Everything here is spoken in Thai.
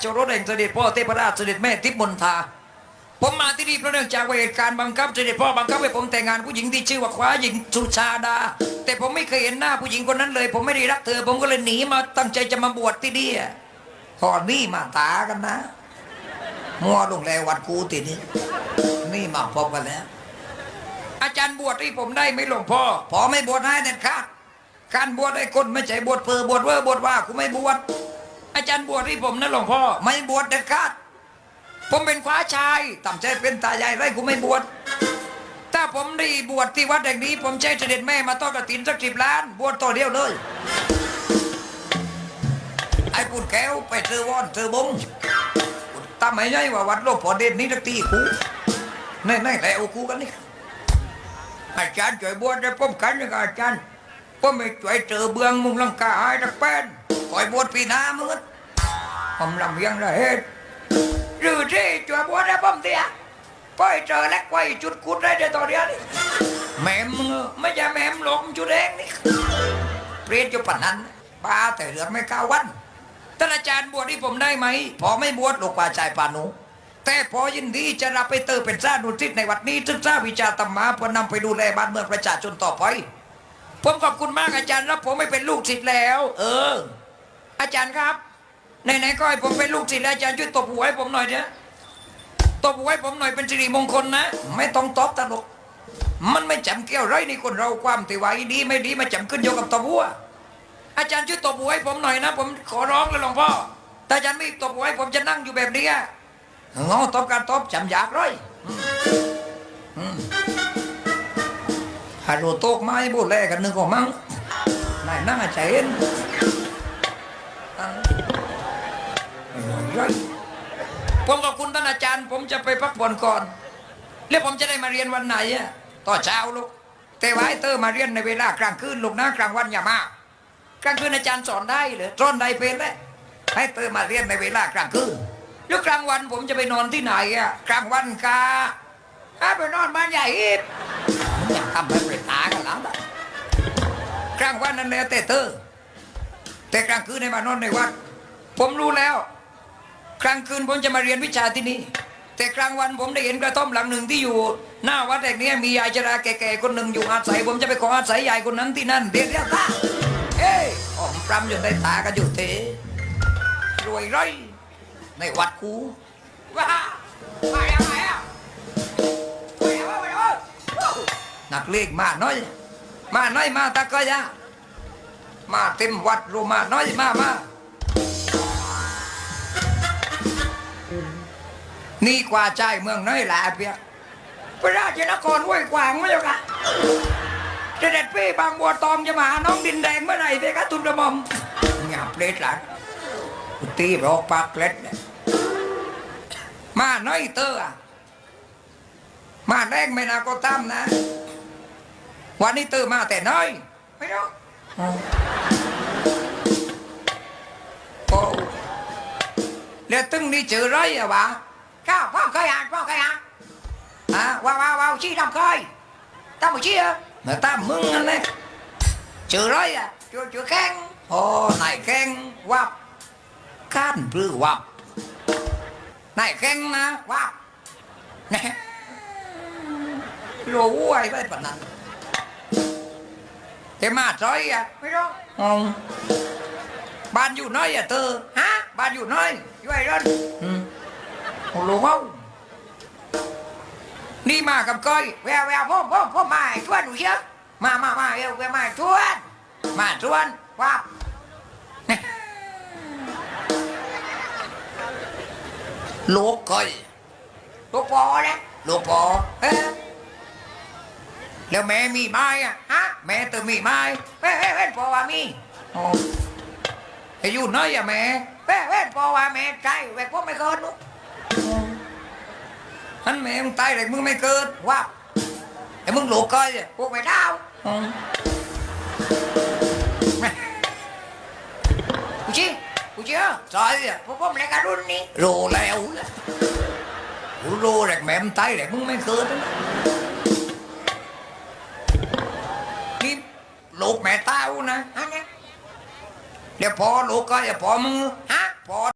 เจ้ารถแห่งเสด็จพ่อเทพราชเสด็จแม่ทิพมนทา ผมมาที่นี่เพราะเนื่องจากว่าเหตุการณ์บังคับเสด็จพ่อบังคับให้ผมแต่งงานผู้หญิงที่ชื่อว่าคว้าหญิงสุชาดา แต่ผมไม่เคยเห็นหน้าผู้หญิงคนนั้นเลย ผมไม่ได้รักเธอ ผมก็เลยหนีมาตั้งใจจะมาบวชที่นี่อะพอนี่มาตากันนะมัวลงแลวัดกูติดนี่นี่มาพบกันแล้ว อาจารย์บวชให้ผมได้ไหมหลวงพ่อพอไม่บวชให้เด็ดขาดการบวชให้คนไม่ใช่บวชเพอบวชเว่อบวชว่ากูไม่บวช อาจารย์บวชให้ผมนะหลวงพ่อ ไม่บวชเด็ดขาด ผมเป็นคว้าชายต่ำใจเป็นตาใหญ่ไรกูไม่บวช ถ้าผมได้บวชที่วัดแห่งนี้ ผมใช้เสด็จแม่มาต้อนกระถินสักสิบล้าน บวชต่อเดียวเลย ไอ้ปุดแก้วไปเจอวอนเจอบงตามไม่ใช่ว่าวัดโลกพอเด่นนี้ตักตีกูแน่ๆแล้วกูกันนี่อาจารย์ช่วยบวชได้ผมกันนะอาจารย์ผมไม่ช่วยเจอเบืองมุงลังกาหายตักแป้น คอยบวชปีหน้ามึงผมลำเลียงละเหตุหรือที่จัวบัวได้ป้อมเตียป้อยเจอแลกไว้จุดกุดได้เดี๋ยวตอนเดียวนี่แม่มึงเอไม่ใช่แม่มหลงจุดเองนี่เปลี่ยนจุดปันนั้นป้าแต่เหลือไม่ก้าวันท่านอาจารย์บวชที่ผมได้ไหมพอไม่บวชหลูกป่าชายป่าหนูแต่พอยินดีจะรับไปเติมเป็นเจ้าหนุทิศในวัดนี้ศึกษาวิชาธรรมะเพื่อนำไปดูแลบ้านเมืองประชาชนต่อไปผมขอบคุณมากอาจารย์แล้วผมไม่เป็นลูกศิษย์แล้ว เออ อาจารย์ครับไหนๆก็ให้ผมเป็นลูกศิษย์อาจารย์ช่วยตบหัวให้ผมหน่อยเถอะตบหัวให้ผมหน่อยเป็นสิริมงคลนะ ไม่ต้องตบตลก มันไม่จำเกี่ยวไรในคนเราความติวายดีไม่ดีมาจำขึ้นโยกับตบหัว อาจารย์ช่วยตบหัวให้ผมหน่อยนะ ผมขอร้องเลยหลวงพ่อถ้าอาจารย์ไม่ตบหัวให้ผมจะนั่งอยู่แบบนี้งอตบการตบจำอยากร้อยฮัลโหลโต๊กไม้บูดแลกันนึงก็มั้งนายนั่งอาจารย์ ผมขอบคุณท่านอาจารย์ ผมจะไปพักผ่อนก่อน แล้วผมจะได้มาเรียนวันไหนอะต่อเช้าลูกแต่ว่าให้เตอร์มาเรียนในเวลากลางคืนลูกนะกลางวันอย่ามากลางคืนอาจารย์สอนได้เหรือสอนได้เป็นเลยให้เตอร์มาเรียนในเวลากลางคืนแล้วกลางวันผมจะไปนอนที่ไหนอะกลางวันกาถ้าไปนอนบ้านใหญ่อีกทำให้เป็นตากันแล้วกลางวันนั่นแหละแต่เตอร์ แต่กลางคืนให้มานอนในวัด ผมรู้แล้ว กลางคืนผมจะมาเรียนวิชาที่นี่ แต่กลางวันผมได้เห็นกระท่อมหลังหนึ่งที่อยู่ หน้าวัดแห่งนี้มียายชราแก่ๆคนหนึ่งอยู่อาศัย ผมจะไปขออาศัยยายคนนั้นที่นั่นเรียนเรียกตาเอ้ยออมปรำจนได้ตากันอยู่เทรวยร้อยในวัดกูว้ามาแล้วมาแล้วมาแล้วมาแล้วนักเลงมาน้อย มาน้อยมาตะกอยะ มาเต็มวัดโรมาน้อยมามานี่กว่าใจเมืองน้อยแหละเพียพระราชนครห้วยขวางไม่ใช่ค่ะเสด็จพี่บางบัวตองจะมาน้องดินแดงเมื่อไหร่เพียคะทุนกระม่อมหยาบเล็ดหลังตีรอกปากเล็ดเนี่ยมาน้อยเตอร์มาแรงไม่นาก็ตามนะ วันนี้เตอร์มาแต่น้อย ไม่รู้ แล้วตึงนี่เจอไรอะวะข้าวพ่อเคยอ่านพ่อเคยอ่านฮะว้าวว้าวว้าวชี้ทำเคยตามหมดชี้เหรอเมื่อตามมึงนั่นเลยเจอไรอะเจอเจอแข้งโอ้นายแข้งวับก้านปลื้อวับนายแข้งนะวับแน่รู้ไว้ไปปะนั้นแต่มาซอยอะไม่รู้อืมบ้านอยู่น้อยอะเธอฮะ บ้านอยู่น้อยอยู่ไอ้รถอืมโอ้โหเว้านี่มากับก้อยแววแววพ่อพ่อพ่อมาให้ชวนหนูเชียวมามามาเอวแววมาชวนมาชวนว้าบลูกก้อยลูกปอนะลูกปอเอ๊ะแล้วแม่มีไม้อะฮะแม่เธอมีไม้เฮ้ยเฮ้ยเฮ้ยปอว่ามีอ๋อไอ้อยู่น้อยอะแม่ แม่แม่พอว่าแม่ใจแม่พวกไม่เกิดลูกฮันแม่มึงตายเลยมึงไม่เกิดว่าไอ้มึงหลูกก้อยอะพวกไม่ดาวอืมแม่กูชี้กูชี้อะใช่อะพวกผมเลยการุนนี้รู้แล้วนะกูรู้เลยแม่มึงตายเลยมึงไม่เกิดนะนี่ลูกแม่ตายนะฮะเนี่ยเดี๋ยวพอลูกก็อย่าพอมึง ฮะพอ